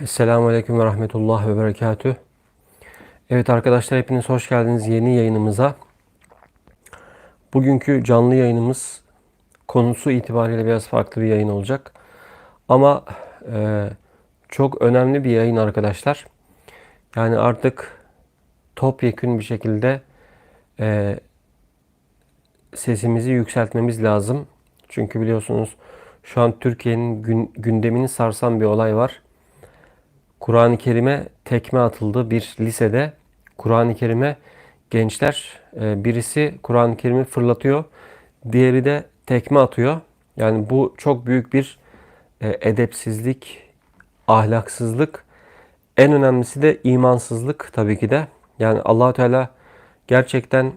Esselamu Aleyküm ve Rahmetullah ve Berekatüh. Evet arkadaşlar hepiniz hoş geldiniz yeni yayınımıza. Bugünkü canlı yayınımız konusu itibariyle biraz farklı bir yayın olacak. Ama e, çok önemli bir yayın arkadaşlar. Yani artık topyekün bir şekilde e, sesimizi yükseltmemiz lazım. Çünkü biliyorsunuz şu an Türkiye'nin gün, gündemini sarsan bir olay var. Kur'an-ı Kerim'e tekme atıldı bir lisede. Kur'an-ı Kerim'e gençler e, birisi Kur'an-ı Kerim'i fırlatıyor. Diğeri de tekme atıyor. Yani bu çok büyük bir e, edepsizlik, ahlaksızlık. En önemlisi de imansızlık tabii ki de. Yani allah Teala gerçekten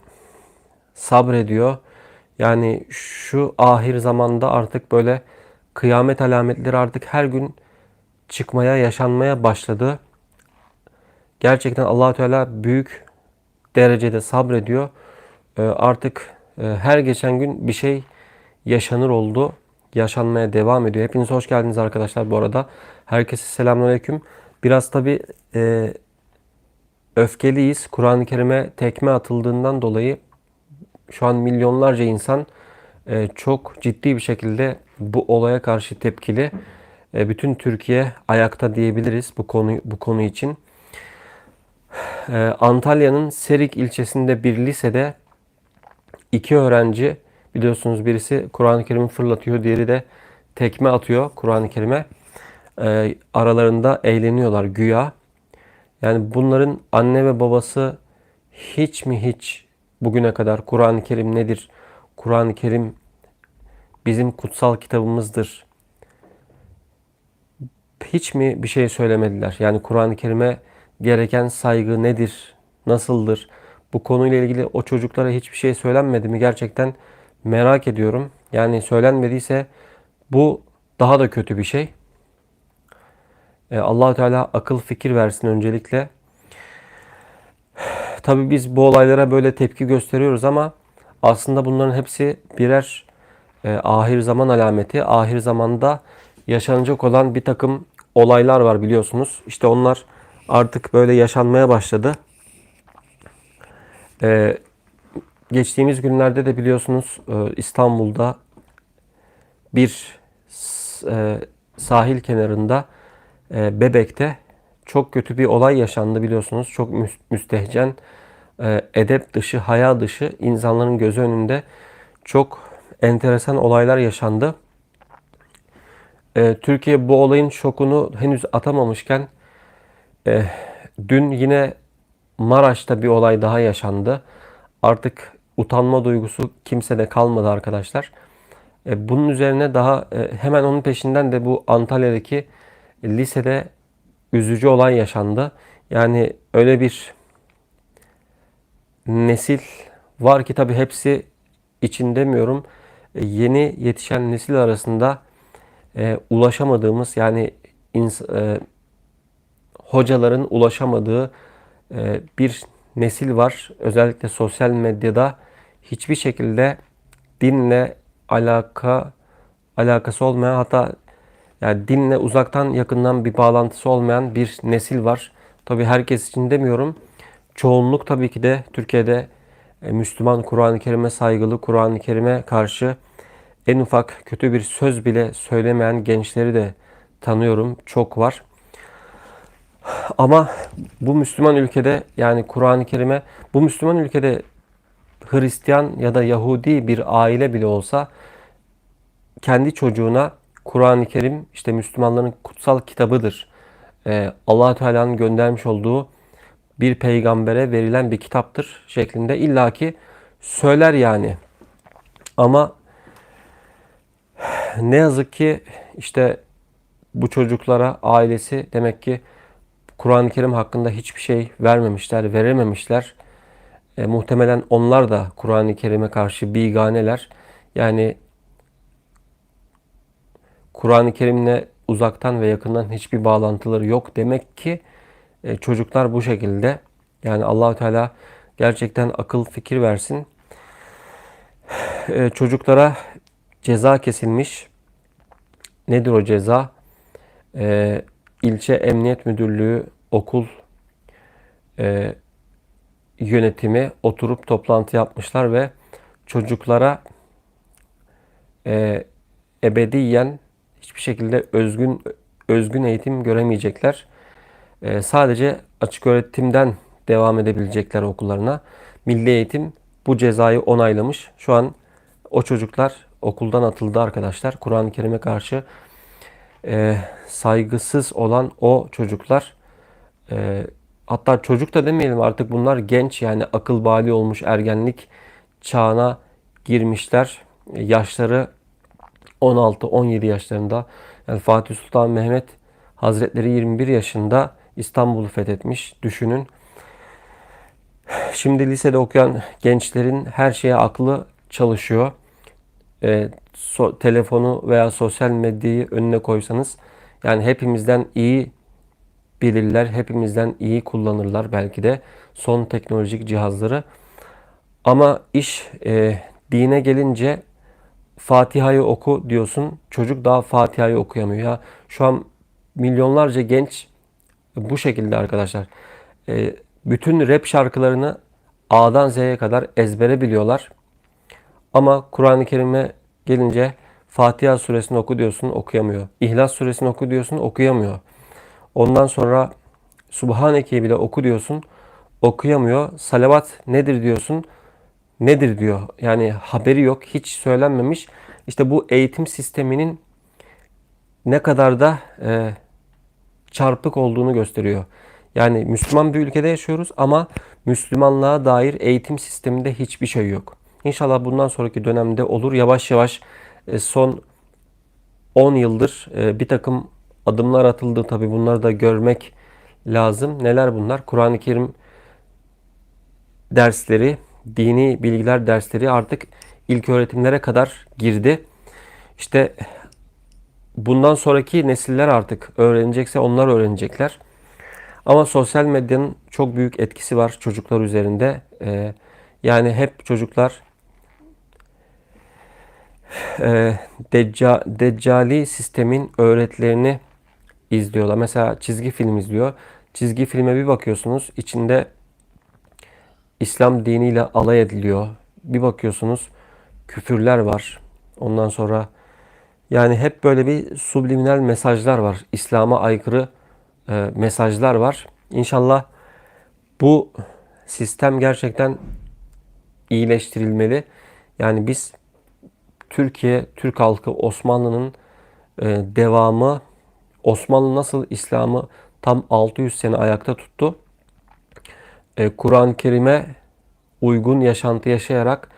sabrediyor. Yani şu ahir zamanda artık böyle kıyamet alametleri artık her gün çıkmaya, yaşanmaya başladı. Gerçekten allah Teala büyük derecede sabrediyor. Ee, artık e, her geçen gün bir şey yaşanır oldu. Yaşanmaya devam ediyor. Hepiniz hoş geldiniz arkadaşlar bu arada. Herkese selamünaleyküm. Biraz tabi e, öfkeliyiz. Kur'an-ı Kerim'e tekme atıldığından dolayı şu an milyonlarca insan e, çok ciddi bir şekilde bu olaya karşı tepkili. E, bütün Türkiye ayakta diyebiliriz bu konu bu konu için. E, Antalya'nın Serik ilçesinde bir lisede iki öğrenci biliyorsunuz birisi Kur'an-ı Kerim'i fırlatıyor, diğeri de tekme atıyor Kur'an-ı Kerim'e. E, aralarında eğleniyorlar güya. Yani bunların anne ve babası hiç mi hiç bugüne kadar Kur'an-ı Kerim nedir? Kur'an-ı Kerim bizim kutsal kitabımızdır hiç mi bir şey söylemediler? Yani Kur'an-ı Kerim'e gereken saygı nedir? Nasıldır? Bu konuyla ilgili o çocuklara hiçbir şey söylenmedi mi? Gerçekten merak ediyorum. Yani söylenmediyse bu daha da kötü bir şey. Ee, allah Teala akıl fikir versin öncelikle. Tabii biz bu olaylara böyle tepki gösteriyoruz ama aslında bunların hepsi birer e, ahir zaman alameti. Ahir zamanda yaşanacak olan bir takım olaylar var biliyorsunuz. İşte onlar artık böyle yaşanmaya başladı. Ee, geçtiğimiz günlerde de biliyorsunuz e, İstanbul'da bir e, sahil kenarında e, Bebek'te çok kötü bir olay yaşandı biliyorsunuz. Çok müstehcen, edep dışı, haya dışı insanların gözü önünde çok enteresan olaylar yaşandı. E, Türkiye bu olayın şokunu henüz atamamışken e, dün yine Maraş'ta bir olay daha yaşandı. Artık utanma duygusu kimsede kalmadı arkadaşlar. E, bunun üzerine daha e, hemen onun peşinden de bu Antalya'daki lisede üzücü olay yaşandı. Yani öyle bir nesil var ki tabi hepsi için demiyorum. Yeni yetişen nesil arasında e, ulaşamadığımız yani e, hocaların ulaşamadığı e, bir nesil var. Özellikle sosyal medyada hiçbir şekilde dinle alaka alakası olmayan hatta yani dinle uzaktan yakından bir bağlantısı olmayan bir nesil var. Tabi herkes için demiyorum. Çoğunluk tabii ki de Türkiye'de e, Müslüman Kur'an-ı Kerim'e saygılı, Kur'an-ı Kerim'e karşı en ufak kötü bir söz bile söylemeyen gençleri de tanıyorum. Çok var. Ama bu Müslüman ülkede yani Kur'an-ı Kerim'e bu Müslüman ülkede Hristiyan ya da Yahudi bir aile bile olsa kendi çocuğuna Kur'an-ı Kerim işte Müslümanların kutsal kitabıdır. Ee, allah Teala'nın göndermiş olduğu bir peygambere verilen bir kitaptır şeklinde illaki söyler yani. Ama ne yazık ki işte bu çocuklara ailesi demek ki Kur'an-ı Kerim hakkında hiçbir şey vermemişler, verememişler. E, muhtemelen onlar da Kur'an-ı Kerim'e karşı biganeler. Yani Kur'an-ı Kerim'le uzaktan ve yakından hiçbir bağlantıları yok. Demek ki e, çocuklar bu şekilde. Yani Allahü Teala gerçekten akıl fikir versin. E, çocuklara ceza kesilmiş. Nedir o ceza? Ee, ilçe emniyet müdürlüğü, okul e, yönetimi oturup toplantı yapmışlar ve çocuklara e, ebediyen hiçbir şekilde özgün özgün eğitim göremeyecekler. E, sadece açık öğretimden devam edebilecekler okullarına. Milli Eğitim bu cezayı onaylamış. Şu an o çocuklar okuldan atıldı arkadaşlar. Kur'an-ı Kerim'e karşı e, saygısız olan o çocuklar e, hatta çocuk da demeyelim artık bunlar genç yani akıl bali olmuş ergenlik çağına girmişler. Yaşları 16-17 yaşlarında. Yani Fatih Sultan Mehmet Hazretleri 21 yaşında İstanbul'u fethetmiş. Düşünün. Şimdi lisede okuyan gençlerin her şeye aklı çalışıyor. E, so, telefonu veya sosyal medyayı önüne koysanız yani hepimizden iyi bilirler, hepimizden iyi kullanırlar belki de son teknolojik cihazları. Ama iş e, dine gelince Fatiha'yı oku diyorsun. Çocuk daha Fatiha'yı okuyamıyor. Ya şu an milyonlarca genç bu şekilde arkadaşlar. E, bütün rap şarkılarını A'dan Z'ye kadar ezbere biliyorlar. Ama Kur'an-ı Kerim'e gelince Fatiha suresini oku diyorsun okuyamıyor. İhlas suresini oku diyorsun okuyamıyor. Ondan sonra Subhaneke'yi bile oku diyorsun okuyamıyor. Salavat nedir diyorsun nedir diyor. Yani haberi yok hiç söylenmemiş. İşte bu eğitim sisteminin ne kadar da e, çarpık olduğunu gösteriyor. Yani Müslüman bir ülkede yaşıyoruz ama Müslümanlığa dair eğitim sisteminde hiçbir şey yok. İnşallah bundan sonraki dönemde olur. Yavaş yavaş e, son 10 yıldır e, bir takım adımlar atıldı. Tabi bunları da görmek lazım. Neler bunlar? Kur'an-ı Kerim dersleri, dini bilgiler dersleri artık ilk öğretimlere kadar girdi. İşte bundan sonraki nesiller artık öğrenecekse onlar öğrenecekler. Ama sosyal medyanın çok büyük etkisi var çocuklar üzerinde. Ee, yani hep çocuklar e, decca, deccali sistemin öğretilerini izliyorlar. Mesela çizgi film izliyor. Çizgi filme bir bakıyorsunuz içinde İslam diniyle alay ediliyor. Bir bakıyorsunuz küfürler var. Ondan sonra yani hep böyle bir subliminal mesajlar var. İslam'a aykırı e, mesajlar var. İnşallah bu sistem gerçekten iyileştirilmeli. Yani biz Türkiye, Türk halkı Osmanlı'nın e, devamı Osmanlı nasıl İslam'ı tam 600 sene ayakta tuttu. E, Kur'an-ı Kerim'e uygun yaşantı yaşayarak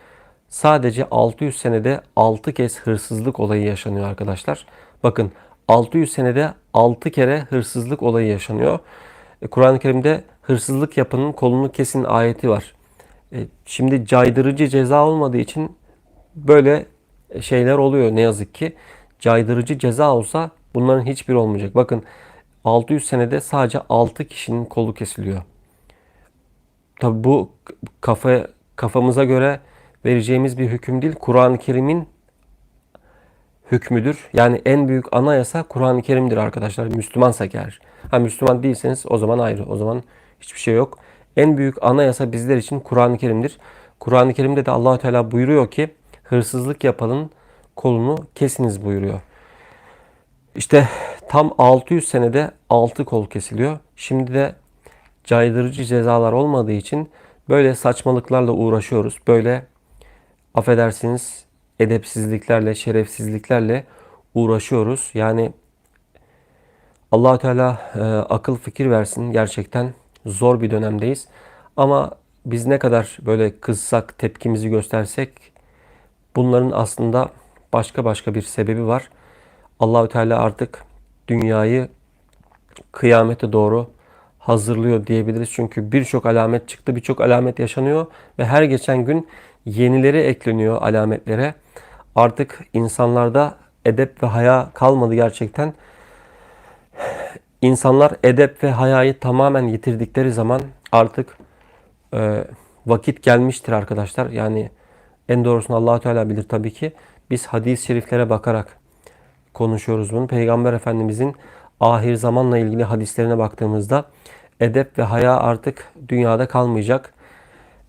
sadece 600 senede 6 kez hırsızlık olayı yaşanıyor arkadaşlar. Bakın 600 senede 6 kere hırsızlık olayı yaşanıyor. E, Kur'an-ı Kerim'de hırsızlık yapanın kolunu kesin ayeti var. Şimdi caydırıcı ceza olmadığı için böyle şeyler oluyor ne yazık ki. Caydırıcı ceza olsa bunların hiçbir olmayacak. Bakın 600 senede sadece 6 kişinin kolu kesiliyor. Tabi bu kafa kafamıza göre vereceğimiz bir hüküm değil. Kur'an-ı Kerim'in hükmüdür. Yani en büyük anayasa Kur'an-ı Kerim'dir arkadaşlar. Müslümansak eğer. Ha Müslüman değilseniz o zaman ayrı. O zaman hiçbir şey yok. En büyük anayasa bizler için Kur'an-ı Kerim'dir. Kur'an-ı Kerim'de de Allahu Teala buyuruyor ki hırsızlık yapanın kolunu kesiniz buyuruyor. İşte tam 600 senede 6 kol kesiliyor. Şimdi de caydırıcı cezalar olmadığı için böyle saçmalıklarla uğraşıyoruz. Böyle affedersiniz edepsizliklerle, şerefsizliklerle uğraşıyoruz. Yani allah Teala e, akıl fikir versin. Gerçekten zor bir dönemdeyiz. Ama biz ne kadar böyle kızsak, tepkimizi göstersek bunların aslında başka başka bir sebebi var. Allahü Teala artık dünyayı kıyamete doğru hazırlıyor diyebiliriz. Çünkü birçok alamet çıktı, birçok alamet yaşanıyor ve her geçen gün yenileri ekleniyor alametlere. Artık insanlarda edep ve haya kalmadı gerçekten. İnsanlar edep ve hayayı tamamen yitirdikleri zaman artık e, vakit gelmiştir arkadaşlar. Yani en doğrusunu allah Teala bilir tabii ki. Biz hadis-i şeriflere bakarak konuşuyoruz bunu. Peygamber Efendimizin ahir zamanla ilgili hadislerine baktığımızda edep ve haya artık dünyada kalmayacak.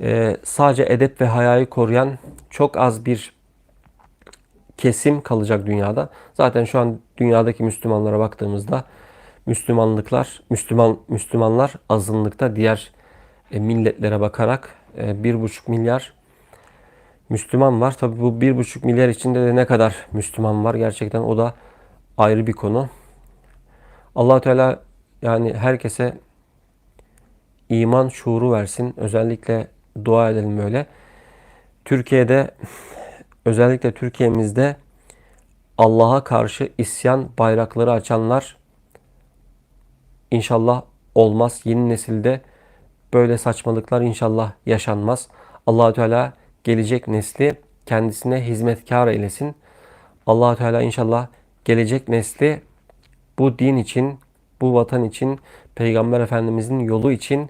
Ee, sadece edep ve hayayı koruyan çok az bir kesim kalacak dünyada. Zaten şu an dünyadaki Müslümanlara baktığımızda Müslümanlıklar, Müslüman Müslümanlar azınlıkta diğer e, milletlere bakarak e, bir buçuk milyar Müslüman var. Tabi bu bir buçuk milyar içinde de ne kadar Müslüman var gerçekten o da ayrı bir konu. allah Teala yani herkese iman şuuru versin. Özellikle dua edelim böyle. Türkiye'de özellikle Türkiye'mizde Allah'a karşı isyan bayrakları açanlar inşallah olmaz. Yeni nesilde böyle saçmalıklar inşallah yaşanmaz. Allahü Teala gelecek nesli kendisine hizmetkar eylesin. Allahü Teala inşallah gelecek nesli bu din için, bu vatan için, Peygamber Efendimizin yolu için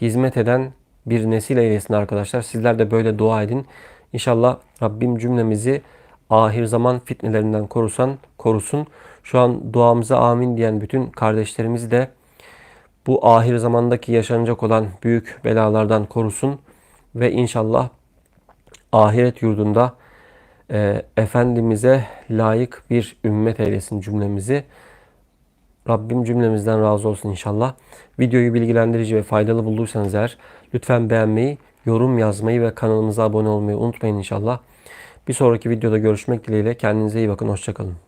hizmet eden bir nesil eylesin arkadaşlar. Sizler de böyle dua edin. İnşallah Rabbim cümlemizi ahir zaman fitnelerinden korusan, korusun. Şu an duamıza amin diyen bütün kardeşlerimizi de bu ahir zamandaki yaşanacak olan büyük belalardan korusun ve inşallah ahiret yurdunda e, Efendimiz'e layık bir ümmet eylesin cümlemizi. Rabbim cümlemizden razı olsun inşallah. Videoyu bilgilendirici ve faydalı bulduysanız eğer lütfen beğenmeyi, yorum yazmayı ve kanalımıza abone olmayı unutmayın inşallah. Bir sonraki videoda görüşmek dileğiyle. Kendinize iyi bakın. Hoşçakalın.